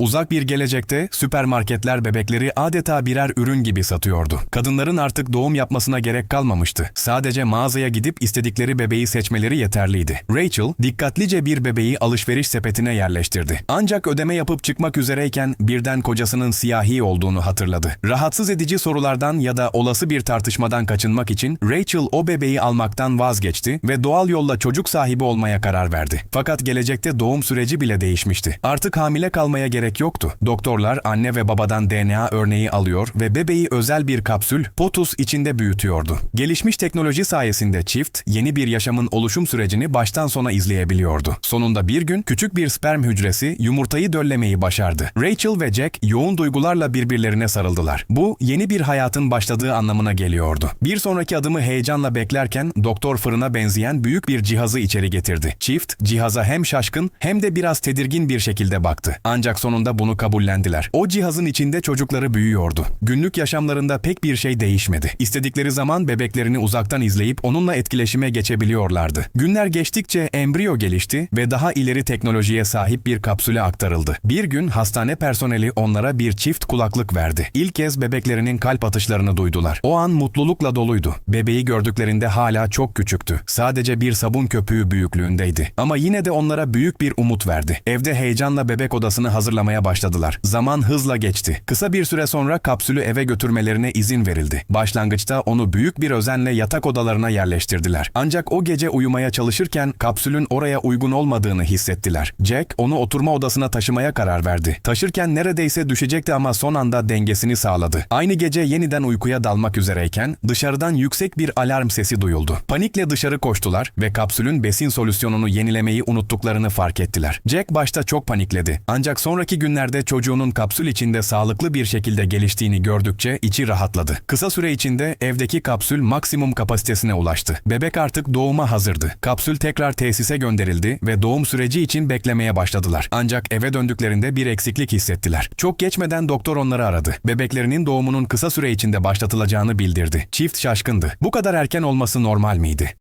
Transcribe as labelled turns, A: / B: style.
A: Uzak bir gelecekte süpermarketler bebekleri adeta birer ürün gibi satıyordu. Kadınların artık doğum yapmasına gerek kalmamıştı. Sadece mağazaya gidip istedikleri bebeği seçmeleri yeterliydi. Rachel dikkatlice bir bebeği alışveriş sepetine yerleştirdi. Ancak ödeme yapıp çıkmak üzereyken birden kocasının siyahi olduğunu hatırladı. Rahatsız edici sorulardan ya da olası bir tartışmadan kaçınmak için Rachel o bebeği almaktan vazgeçti ve doğal yolla çocuk sahibi olmaya karar verdi. Fakat gelecekte doğum süreci bile değişmişti. Artık hamile kalmaya gerek yoktu. Doktorlar anne ve babadan DNA örneği alıyor ve bebeği özel bir kapsül potus içinde büyütüyordu. Gelişmiş teknoloji sayesinde çift yeni bir yaşamın oluşum sürecini baştan sona izleyebiliyordu. Sonunda bir gün küçük bir sperm hücresi yumurtayı döllemeyi başardı. Rachel ve Jack yoğun duygularla birbirlerine sarıldılar. Bu yeni bir hayatın başladığı anlamına geliyordu. Bir sonraki adımı heyecanla beklerken doktor fırına benzeyen büyük bir cihazı içeri getirdi. Çift cihaza hem şaşkın hem de biraz tedirgin bir şekilde baktı. Ancak sonunda bunu kabullendiler. O cihazın içinde çocukları büyüyordu. Günlük yaşamlarında pek bir şey değişmedi. İstedikleri zaman bebeklerini uzaktan izleyip onunla etkileşime geçebiliyorlardı. Günler geçtikçe embriyo gelişti ve daha ileri teknolojiye sahip bir kapsüle aktarıldı. Bir gün hastane personeli onlara bir çift kulaklık verdi. İlk kez bebeklerinin kalp atışlarını duydular. O an mutlulukla doluydu. Bebeği gördüklerinde hala çok küçüktü. Sadece bir sabun köpüğü büyüklüğündeydi. Ama yine de onlara büyük bir umut verdi. Evde heyecanla bebek odasını hazırlamaya başladılar. Zaman hızla geçti. Kısa bir süre sonra kapsülü eve götürmelerine izin verildi. Başlangıçta onu büyük bir özenle yatak odalarına yerleştirdiler. Ancak o gece uyumaya çalışırken kapsülün oraya uygun olmadığını hissettiler. Jack onu oturma odasına taşımaya karar verdi. Taşırken neredeyse düşecekti ama son anda dengesini sağladı. Aynı gece yeniden uykuya dalmak üzereyken dışarıdan yüksek bir alarm sesi duyuldu. Panikle dışarı koştular ve kapsülün besin solüsyonunu yenilemeyi unuttuklarını fark ettiler. Jack başta çok panikledi. Ancak sonraki günlerde çocuğunun kapsül içinde sağlıklı bir şekilde geliştiğini gördükçe içi rahatladı. Kısa süre içinde evdeki kapsül maksimum kapasitesine ulaştı. Bebek artık doğuma hazırdı. Kapsül tekrar tesise gönderildi ve doğum süreci için beklemeye başladılar. Ancak eve döndüklerinde bir eksiklik hissettiler. Çok geçmeden doktor onları aradı. Bebeklerinin doğumunun kısa süre içinde başlatılacağını bildirdi. Çift şaşkındı. Bu kadar erken olması normal miydi?